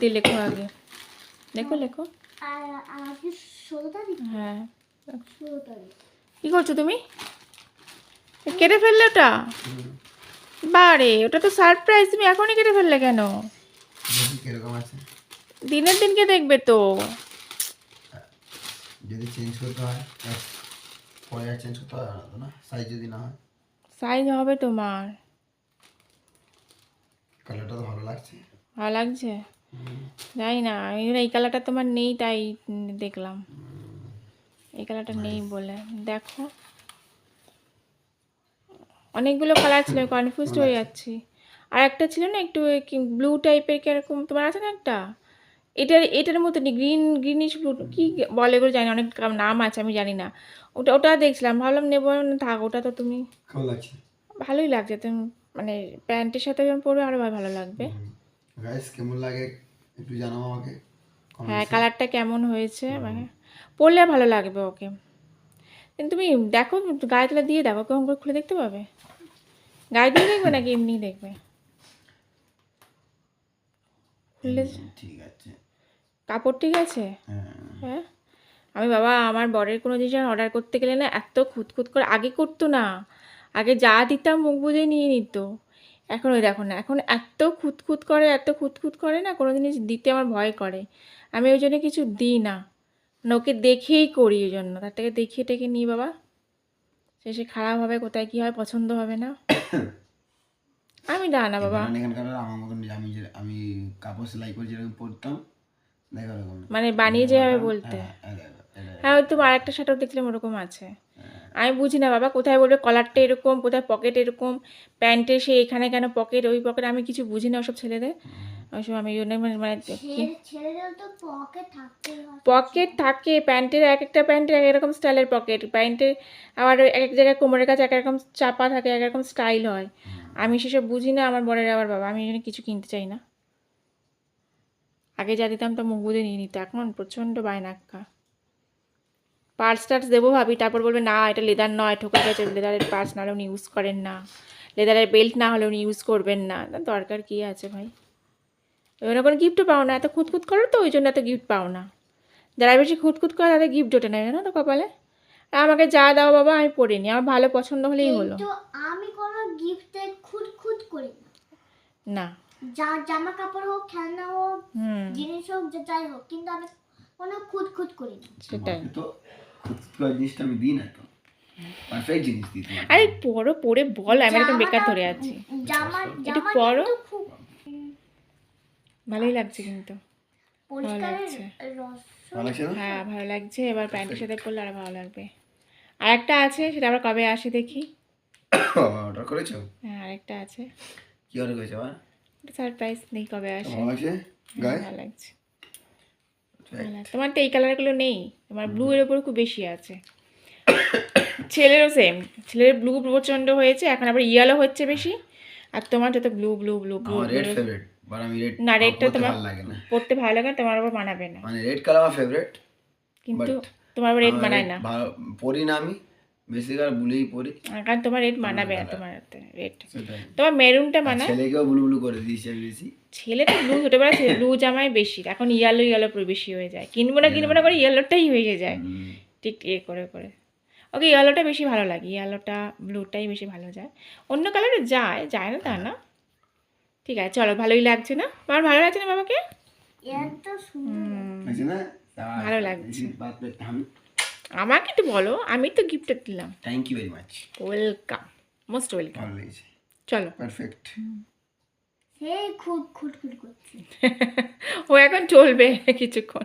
দিয়ে লেখো আগে। লেখো লেখো। হ্যাঁ। কি করছ তুমি? কেটে ফেললে ওটা? বারে ওটা তো সারপ্রাইজ তুমি এখনই কেটে ফেললে কেন? দিনের দিনকে দেখবে তো। যদি চেঞ্জ করতে হয় পরে চেঞ্জ করতে হয় না সাইজ যদি না হয়। সাইজ হবে তোমার। কালারটা তো ভালো লাগছে। ভালো লাগছে? জানি না এই কালারটা তোমার নেই তাই দেখলাম। এই কালারটা নেই বলে। দেখো। অনেকগুলো কালার ছিল কনফিউজ হয়ে যাচ্ছি। আর একটা ছিল না একটু ব্লু টাইপের কীরকম তোমার আছে না একটা? এটার এটার মতনই গ্রিন গ্রিনিশ ব্লু কি বলে এগুলো জানি অনেক নাম আছে আমি জানি না। ওটা ওটা দেখছিলাম ভাবলাম নেব না থাক ওটা তো তুমি ভালোই লাগছে তুমি মানে প্যান্টের সাথে যখন পরবে আরও ভালো লাগবে। গাইস কেমন লাগে একটু জানাও আমাকে হ্যাঁ কালারটা কেমন হয়েছে? মানে পরলে ভালো লাগবে ওকে। কিন্তু তুমি দেখো গায়ে তলা দিয়ে দেখো কেমন করে খুলে দেখতে পাবে? গায়ে দিয়ে দেখবে নাকি এমনি দেখবে? খুললে ঠিক আছে। কাপড় ঠিক আছে? হ্যাঁ। হ্যাঁ? আমি বাবা আমার বরের কোনো জিনিস অর্ডার করতে গেলে না এত খুঁতখুত করে আগে করতো না। আগে যা দিতাম মুখ বুঝে নিয়ে নিত। এখন ওই দেখো না এখন এত খুঁতখুত করে এত খুঁতখুত করে না কোনো জিনিস দিতে আমার ভয় করে। আমি ওই জন্য কিছু দিই না। ওকে দেখেই করি ওই জন্য। তার থেকে দেখিয়ে টেকে নিই বাবা। শেষে খারাপ হবে কোথায় কী হয় পছন্দ হবে না। আমি না না বাবা। আমার মতন আমি আমি কাপড় সেলাই করে যেরকম পরতাম মানে বানিয়ে যেভাবে বলতে। হ্যাঁ, এই দেখো, এই দেখো। হ্যাঁ ওই তো আরেকটা শার্টও দেখলাম ওরকম আছে। আমি বুঝি না বাবা কোথায় বলবে? কলারটা এরকম কোথায় পকেট এরকম? প্যান্টে সে এখানে কেন পকেট ওই পকেট আমি কিছু বুঝি না ওসব ছেলেদের। ওইসব আমি ওই জন্য মানে মানে পকেট থাকতেই হয়। পকেট থাকে প্যান্টের এক একটা প্যান্টের এক রকম স্টাইলের পকেট প্যান্টের আবার এক এক জায়গায় কোমরের কাছে এক রকম চাপা থাকে এক রকম স্টাইল হয়। আমি সেসব বুঝি না আমার বরের আবার বাবা। আমি এই জন্য কিছু কিনতে চাই না। আগে যা দিতাম তো মুখ বুঝে নিয়ে নিত এখন প্রচণ্ড বায়নাক্কা। পার্স টার্স দেবো ভাবি তারপর বলবে না এটা লেদার নয় ঠকে গেছে লেদারের পার্স না হলে উনি ইউজ করেন না। লেদারের বেল্ট না হলে উনি ইউজ করবেন না। দরকার কী আছে ভাই? এবার কোনো গিফটও পাও না এত খুঁতখুত করো তো ওই জন্য এত গিফট পাও না। যারা বেশি খুঁতখুত করে তাদের গিফট ওঠে না জানো তো কপালে? আর আমাকে যা দাও বাবা আমি পড়ে নিই আমার ভালো পছন্দ হলেই হলো। আমি কোনো গিফটে খুদ করি না। না। যা জামা কাপড় হোক খেলনা হোক জিনিস হোক যাই হোক কিন্তু আমি কোনো খুদ খুদ করি না। সেটাই। তো খুব করা জিনিসটা আমি দিই না তো। পারফেক্ট জিনিস দিই আরে পড়ো পড়ে বল আমি একদম বেকার ধরে আছি। জামা একটু পরো। ভালোই লাগছে কিন্তু। ভালো লাগছে। হ্যাঁ ভালো লাগছে। এবার প্যান্টের সাথে পরলে আরও ভালো লাগবে। আর একটা আছে সেটা আবার কবে আসে দেখি। অর্ডার করেছ? হ্যাঁ আরেকটা আছে। কি অর্ডার করেছ সারপ্রাইজ নেই কবে আসে। ভালো লাগছে? গায়ে? ভালো লাগছে। তোমার তো এই কালারগুলো নেই তোমার ব্লু এর উপর খুব বেশি আছে। ছেলেরও সেম ছেলের ব্লু প্রচণ্ড হয়েছে এখন আবার ইয়েলো হচ্ছে বেশি আর তোমার যত blue blue blue blue red favourite but আমি রেড না, রেডটা তোমার- ভালো লাগে না। পড়তে ভালো লাগে না, তোমার আবার মানাবে না। মানে রেড কালার আমার ফেভারিট কিন্তু তোমার আবার রেড মানায় না। পরি না আমি বেশিরভাগ ব্লুই পরি কারণ তোমার রেড মানাবে না তোমার রেড তোমার মেরুনটা মানায় ছেলেকেও ব্লু ব্লু করে দিয়েছি আমি বেশি। ছেলেটা ব্লু ছোটোবেলা ব্লু জামাই বেশি। এখন ইয়েলো ইয়েলো বেশি হয়ে যায়। কিনবো না কিনবো না করে ইয়েলোটাই হয়ে যায়। ঠিক এ করে করে। ওকে ইয়েলোটা বেশি ভালো লাগে। ইয়েলোটা ব্লুটাই বেশি ভালো যায়। অন্য কালারে যায় যায় না তা না। ঠিক আছে চলো ভালোই লাগছে না? আমার ভালো লাগছে না বাবাকে? ভালো লাগছে। আমি আমাকে একটু বলো আমি তো গিফটটা দিলাম। Thank you very much welcome most welcome চলো। পারফেক্ট হে খুব খুট খুট করছে। ও এখন চলবে কিছুক্ষণ।